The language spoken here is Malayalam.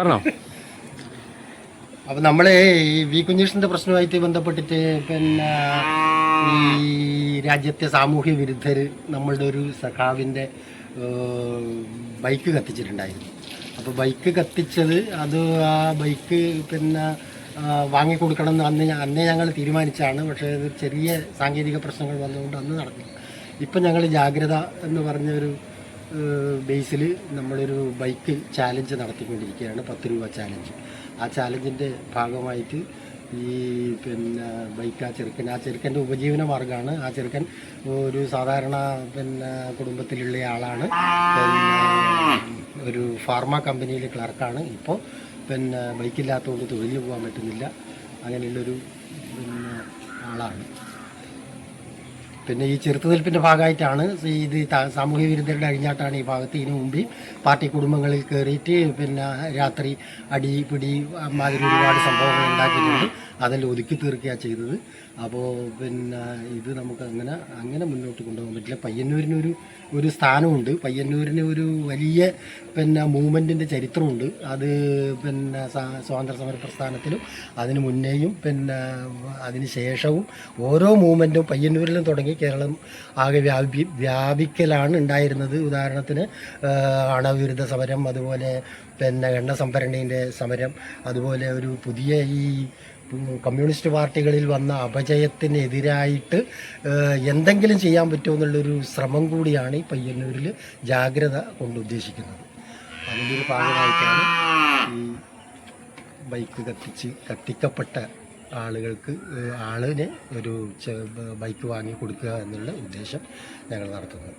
പറഞ്ഞോ. അപ്പം നമ്മൾ ഈ വി കുഞ്ഞീഷിന്റെ പ്രശ്നമായിട്ട് ബന്ധപ്പെട്ടിട്ട് പിന്നെ ഈ രാജ്യത്തെ സാമൂഹ്യ വിരുദ്ധർ നമ്മളുടെ ഒരു സഖാവിന്റെ ബൈക്ക് കത്തിച്ചിട്ടുണ്ടായിരുന്നു. അപ്പോൾ ബൈക്ക് കത്തിച്ചത് അത് ആ ബൈക്ക് പിന്നെ വാങ്ങിക്കൊടുക്കണം എന്ന് അന്ന് അന്നേ ഞങ്ങൾ തീരുമാനിച്ചാണ്. പക്ഷേ ചെറിയ സാങ്കേതിക പ്രശ്നങ്ങൾ വന്നതുകൊണ്ട് അന്ന് നടന്നില്ല. ഇപ്പം ഞങ്ങൾ ജാഗ്രത എന്ന് പറഞ്ഞ ഒരു ബേസിൽ നമ്മളൊരു ബൈക്ക് ചാലഞ്ച് നടത്തിക്കൊണ്ടിരിക്കുകയാണ് പത്ത് രൂപ ചാലഞ്ച്. ആ ചാലഞ്ചിന്റെ ഭാഗമായിട്ട് ഈ പിന്നെ ബൈക്ക് ആ ചെറുക്കൻ ആ ചെറുക്കന്റെ ഉപജീവന മാർഗമാണ്. ആ ചെറുക്കൻ ഒരു സാധാരണ പിന്നെ കുടുംബത്തിലുള്ള ആളാണ്. ഒരു ഫാർമ കമ്പനിയിലെ ക്ലർക്കാണ്. ഇപ്പോൾ പിന്നെ ബൈക്കില്ലാത്തതുകൊണ്ട് തൊഴിലിന് പോകാൻ പറ്റുന്നില്ല. അങ്ങനെയുള്ളൊരു പിന്നെ ആളാണ്. പിന്നെ ഈ ചെറുത്തുനിൽപ്പിന്റെ ഭാഗമായിട്ടാണ് ഇത് സാമൂഹ്യ വിരുദ്ധരുടെ അഴിഞ്ഞാട്ടാണ് ഈ ഭാഗത്ത് ഇതിനു മുമ്പേ പാർട്ടി കുടുംബങ്ങളിൽ കയറിയിട്ട് പിന്നെ രാത്രി അടി പിടി മാതിരി ഒരുപാട് സംഭവങ്ങൾ ഉണ്ടാക്കിയിട്ടുണ്ട്. അതെല്ലാം ഒതുക്കി തീർക്കുകയാണ് ചെയ്തത്. അപ്പോൾ പിന്നെ ഇത് നമുക്ക് അങ്ങനെ അങ്ങനെ മുന്നോട്ട് കൊണ്ടുപോകാൻ പറ്റില്ല. പയ്യന്നൂരിനൊരു ഒരു സ്ഥാനമുണ്ട്. പയ്യന്നൂരിന് ഒരു വലിയ പിന്നെ മൂവ്മെന്റിന്റെ ചരിത്രമുണ്ട്. അത് പിന്നെ സ്വാ- സ്വാതന്ത്ര്യ സമര പ്രസ്ഥാനത്തിലും അതിന് മുന്നേയും പിന്നെ അതിന് ശേഷവും ഓരോ മൂവ്മെന്റും പയ്യന്നൂരിലും തുടങ്ങി കേരളം ആകെ വ്യാപി വ്യാപിക്കലാണ് ഉണ്ടായിരുന്നത്. ഉദാഹരണത്തിന് അണവിരുദ്ധ സമരം അതുപോലെ പിന്നെ എണ്ണ സംഭരണീന്റെ സമരം അതുപോലെ ഒരു പുതിയ ഈ കമ്മ്യൂണിസ്റ്റ് പാർട്ടികളിൽ വന്ന അപജയത്തിനെതിരായിട്ട് എന്തെങ്കിലും ചെയ്യാൻ പറ്റുമോ എന്നുള്ളൊരു ശ്രമം കൂടിയാണ് ഈ പയ്യന്നൂരിൽ ജാഗ്രത കൊണ്ട് ഉദ്ദേശിക്കുന്നത്. അതിന്റെ ഒരു ഭാഗമായിട്ടാണ് ഈ ബൈക്ക് കത്തിച്ച് കത്തിക്കപ്പെട്ട ആളുകൾക്ക് ആളിന് ഒരു ബൈക്ക് വാങ്ങി കൊടുക്കുക എന്നുള്ള ഉദ്ദേശം ഞങ്ങൾ നടത്തുന്നത്.